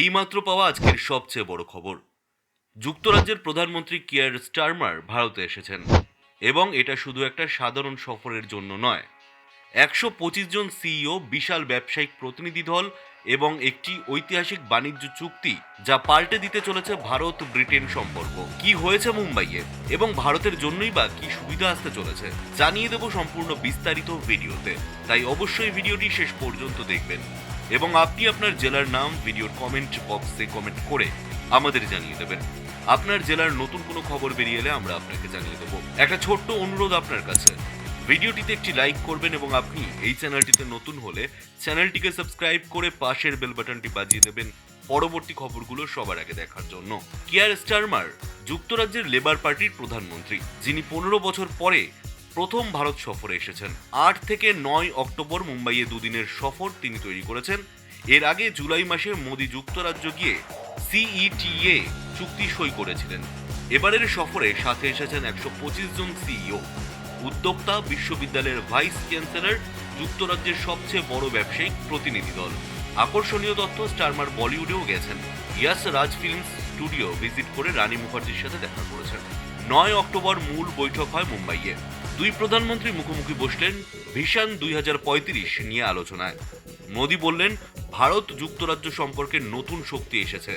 এইমাত্র পাওয়া আজকের সবচেয়ে বড় খবর। যুক্তরাজ্যের প্রধানমন্ত্রী কিয়ার স্টারমার ভারতে এসেছেন, এবং এটা শুধু একটা সাধারণ সফরের জন্য নয়। একশো পঁচিশ জন সিইও, বিশাল ব্যবসায়িক প্রতিনিধি দল এবং একটি ঐতিহাসিক বাণিজ্য চুক্তি যা পাল্টে দিতে চলেছে ভারত ব্রিটেন সম্পর্ক। কি হয়েছে মুম্বাইয়ে এবং ভারতের জন্যই বা কি সুবিধা আসতে চলেছে, জানিয়ে দেব সম্পূর্ণ বিস্তারিত ভিডিওতে। তাই অবশ্যই ভিডিওটি শেষ পর্যন্ত দেখবেন। এবং আপনি আপনার জেলার নাম ভিডিওর কমেন্ট বক্সে কমেন্ট করে আমাদের জানিয়ে দেবেন। আপনার জেলার নতুন কোনো খবর বেরিয়ে এলে আমরা আপনাকে জানিয়ে দেবো। একটা ছোট্ট অনুরোধ আপনার কাছে। ভিডিওটিতে একটি লাইক করবেন এবং আপনি এই চ্যানেলটিতে নতুন হলে চ্যানেলটিকে সাবস্ক্রাইব করে পাশের বেল বাটনটি বাজিয়ে দেবেন পরবর্তী খবরগুলো সবার আগে দেখার জন্য। কিয়ার স্টারমার যুক্তরাজ্যের লেবার পার্টির প্রধানমন্ত্রী, যিনি পনেরো বছর পরে প্রথম ভারত সফরে এসেছেন। আট থেকে নয় অক্টোবর মুম্বাইয়ে দুদিনের সফর তিনি তৈরি করেছেন। এর আগে জুলাই মাসে মোদি যুক্তরাজ্য গিয়ে সিইটিএ চুক্তি সই করেছিলেন। এবারের সফরে সাথে এসেছেন একশো পঁচিশ জন সিইও। উদ্যোক্তা, বিশ্ববিদ্যালয়ের ভাইস চ্যান্সেলর, যুক্তরাজ্যের সবচেয়ে বড় ব্যবসায়িক প্রতিনিধি দল। আকর্ষণীয় তথ্য, স্টারমার বলিউডেও গেছেন। Yash Raj Films studio visit করে রানী মুখার্জির সাথে দেখা করেছেন। নয় অক্টোবর মূল বৈঠক হয় মুম্বাইয়ে। দুই প্রধানমন্ত্রী মুখোমুখি বসলেন ভিশন দুই হাজার পঁয়ত্রিশ নিয়ে আলোচনায়। মোদী বললেন, ভারত যুক্তরাজ্য সম্পর্কে নতুন শক্তি এসেছে।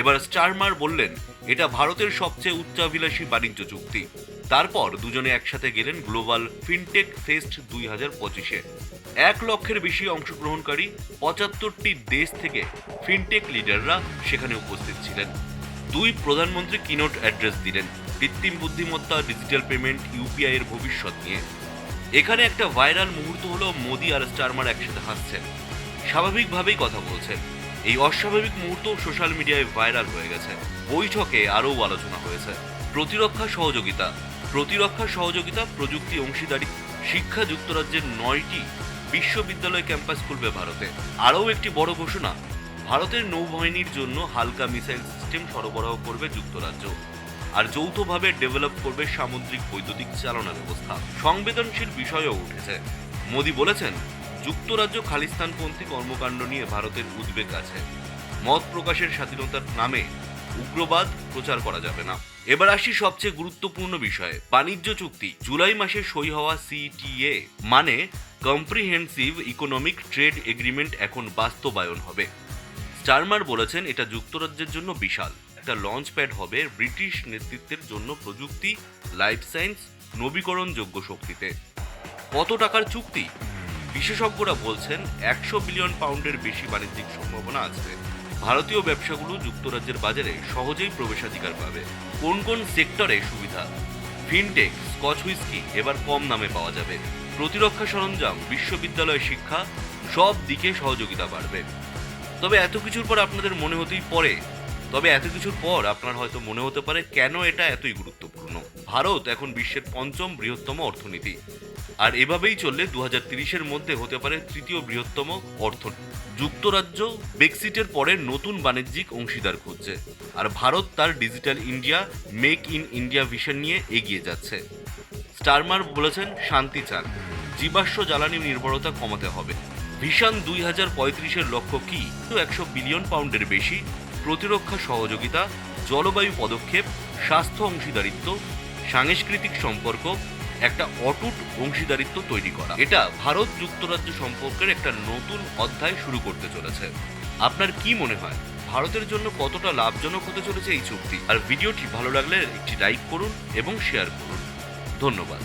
এবার স্টারমার বললেন, এটা ভারতের সবচেয়ে উচ্চাভিলাষী বাণিজ্য চুক্তি। তারপর দুজনে একসাথে গেলেন গ্লোবাল ফিনটেক ফেস্ট দুই হাজার পঁচিশে। এক লক্ষের বেশি অংশগ্রহণকারী পঁচাত্তরটি দেশ থেকে ফিনটেক লিডাররা সেখানে উপস্থিত ছিলেন। দুই প্রধানমন্ত্রী কিনোট অ্যাড্রেস দিলেন। কৃত্রিম বুদ্ধিমত্তা ডিজিটাল পেমেন্ট ইউপিআই এর ভবিষ্যৎ নিয়ে। এখানে একটা ভাইরাল মুহূর্ত হলো মোদি আর স্টারমার একসাথে হাসছেন। স্বাভাবিকভাবেই কথা বলছেন। এই অস্বাভাবিক মুহূর্ত সোশ্যাল মিডিয়ায় ভাইরাল হয়ে গেছে। বৈঠকে আরও আলোচনা হয়েছে। প্রতিরক্ষা সহযোগিতা। প্রতিরক্ষা সহযোগিতা প্রযুক্তি অংশীদারি শিক্ষা যুক্তরাজ্যের নয়টি বিশ্ববিদ্যালয় ক্যাম্পাস খুলবে ভারতে। আরও একটি বড় ঘোষণা, ভারতের নৌবাহিনীর জন্য হালকা মিসাইল সিস্টেম সরবরাহ করবে যুক্তরাজ্য। আর যৌথভাবে ডেভেলপ করবে সামুদ্রিক বৈদ্যুতিক চালনা ব্যবস্থা। সংবেদনশীল বিষয়ও উঠেছে। মোদী বলেছেন, যুক্তরাজ্য খালিস্তানপন্থী কর্মকাণ্ড নিয়ে ভারতের উদ্বেগ আছে। মত প্রকাশের স্বাধীনতার নামে উগ্রবাদ প্রচার করা যাবে না। এবার আসি সবচেয়ে গুরুত্বপূর্ণ বিষয়ে। বাণিজ্য চুক্তি জুলাই মাসে সই হওয়া সিটিএ মানে কম্প্রিহেন্সিভ ইকোনমিক ট্রেড এগ্রিমেন্ট এখন বাস্তবায়ন হবে। স্টারমার বলেছেন, এটা যুক্তরাজ্যের জন্য বিশাল। একটা লঞ্চ প্যাড হবে ব্রিটিশ নেতৃত্বের জন্য প্রযুক্তি লাইফ সায়েন্স নবীকরণযোগ্য শক্তিতে। কত টাকার চুক্তি? বিশেষজ্ঞরা বলছেন একশো বিলিয়ন পাউন্ডের বেশি বাণিজ্যিক সম্ভাবনা আছে। ভারতীয় ব্যবসাগুলো যুক্তরাজ্যের বাজারে সহজেই প্রবেশাধিকার পাবে। কোন কোন সেক্টরে সুবিধা? ফিনটেক, স্কচ হুইস্কি এবার কম নামে পাওয়া যাবে। প্রতিরক্ষা সরঞ্জাম, বিশ্ববিদ্যালয় শিক্ষা, সব দিকে সহযোগিতা বাড়বে। তবে এত কিছুর পর আপনাদের মনে হতেই পরে তবে এত কিছুর পর আপনার হয়তো মনে হতে পারে কেন এটা এতই গুরুত্বপূর্ণ। ভারত এখন বিশ্বের পঞ্চম বৃহত্তম অর্থনীতি। আর এভাবেই চললে দু হাজার মধ্যে হতে পারে তৃতীয় বৃহত্তম অর্থ যুক্তরাজ্য ব্রেক্সিটের পরে নতুন বাণিজ্যিক অংশীদার খুঁজছে। আর ভারত তার digital India, make in India vision নিয়ে এগিয়ে যাচ্ছে। স্টারমার বলেছেন, শান্তি চান। জীবাশ্ম জ্বালানি নির্ভরতা কমাতে হবে। ভিশন দুই হাজার পঁয়ত্রিশের লক্ষ্য কি? একশো বিলিয়ন পাউন্ডের বেশি। প্রতিরক্ষা সহযোগিতা, জলবায়ু পদক্ষেপ, স্বাস্থ্য অংশীদারিত্ব, সাংস্কৃতিক সম্পর্ক, একটা অটুট অংশীদারিত্ব তৈরি করা। এটা ভারত যুক্তরাজ্য সম্পর্কের একটা নতুন অধ্যায় শুরু করতে চলেছে। আপনার কি মনে হয়? ভারতের জন্য কতটা লাভজনক হতে চলেছে এই চুক্তি? আর ভিডিওটি ভালো লাগলে একটি লাইক করুন এবং শেয়ার করুন। ধন্যবাদ।